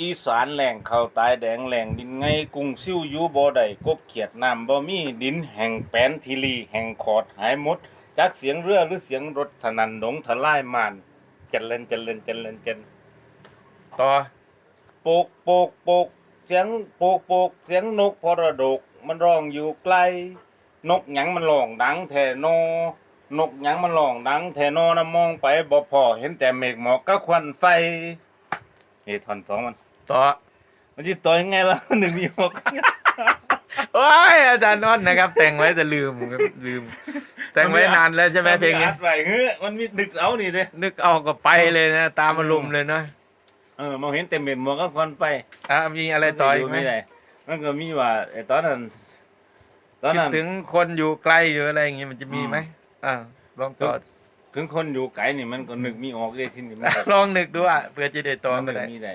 อีสานแหล่งข้าตายแดงแหล่งดินไงกรุงซิ่วยูบ่ได้กบเขียดน้ำบ่มีดินแห่งแปนทีลี แห่งขอดหายหมดจากเสียงเรือหรือเสียงรถถนันหนงทลายมานเจริญเจริญเจริญเจริญต่อโปกโปกโปกเสียงโปกโปกเสียงนกพรดก มันร้องอยู่ไกล นกหยังมันร้องดังแท่นอนกหยังมันร้องดังแท่นอนะมองไปบ่พอเห็นแต่เมฆหมอกกับควันไฟเฮ้ท่อนสองมัน ต่อมันจะต่อยังไงล่ะหนึ่งมีหกโอ้ยอาจารย์นนท์นะครับ แต่งไว้แต่ลืมครับลืม แต่งไว้นานแล้วใช่ไหมเพลงนี้อัดไว้เฮ้ยมันมีดึกเอานี่เด้นึกเอาก็ไปเลยนะ ตามอารมณ์เลยเนาะเออมองเห็นแต่เมฆหมอกกับควันไฟอะมีอะไรต่ออีกไหมนด้มันก็มีว่าไอ้ตอนนั้นตอนคิดนั้นถึงคนอยู่ไกลอยู่อะไรอย่างงี้มันจะมีไหมอ่าลองต่อ ถึงคนอยู่ไกลนี่มันก็นึกมีออกเลยที่นี่มันก็ ลองนึกดูอะเพื่อจะได้ต่อมันก็นึกได้มีได้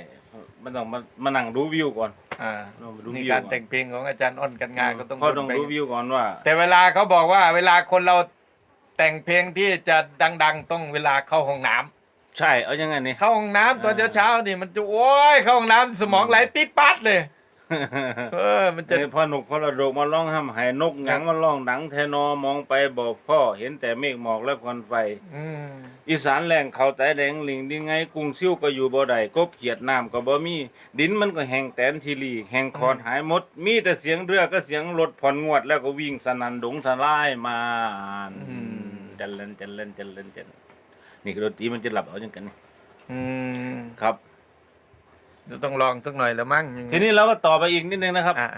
มันต้องมามานั่งดูวิวก่อน อ่าลองมาดูนี่วิวการก่อนแต่งเพลงของอาจารย์อ้นกันงานก็ต้องเขาต้องไปดูวิวก่อนว่า แต่เวลาเขาบอกว่าเวลาคนเราแต่งเพลงที่จะดัง ๆ ต้องเวลาเข้าห้องน้ำใช่เอายังไงนี่ เข้าห้องน้ำตอนอ่าเช้าๆนี่มันจะโอ้ยเข้าห้องน้ำสมองไหลปิดปัดเลย เออ มันจะเนี่ยพ่อนกพ่อระดกมาร้องห้ำให้นกหยังมาร้องดังแทนอมองไปบอกพ่อเห็นแต่เมฆหมอกและควันไฟ อืมอีสานแหล่งเขาแต่แดงลิงดินไงกรุงซิ่วก็อยู่บ่ได้กบเขียดน้ำก็บ่มี ดินมันก็แห้งแตนทีลีแห้งคอนหายหมด มีแต่เสียงเรือก็เสียงรถผ่อนงวดแล้วก็วิ่งสนันดงสลายมาจันเล่นจันเล่นจันเล่นจันนี่คือดนตรีมันจะหลับเอาจังกันนี่อืมครับ เดี๋ยวต้องลองสักหน่อยแล้วมั้งอย่างทีนี้เราก็ต่อไปอีกนิดนึงนะครับ อ่า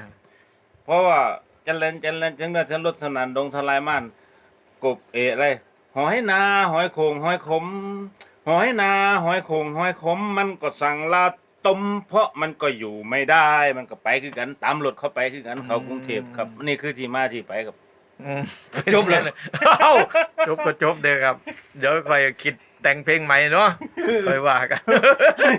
เพราะว่าจันเล่นจันเล่นจังเรือจันรถสนันดงทลายม่านกบเออะไรหอยนาหอยโขงหอยขม หอยนาหอยโขงหอยขม มันก็สั่งลาต้มเพราะมันก็อยู่ไม่ได้มันก็ไปคือกันตามรถเข้าไปคือกันเขากรุงเทพครับ นี่คือที่มาที่ไปครับอืมจบเลยเอ้าจบก็จบเด้อครับ เดี๋ยวค่อยคิดแต่งเพลงใหม่เนาะค่อยว่ากัน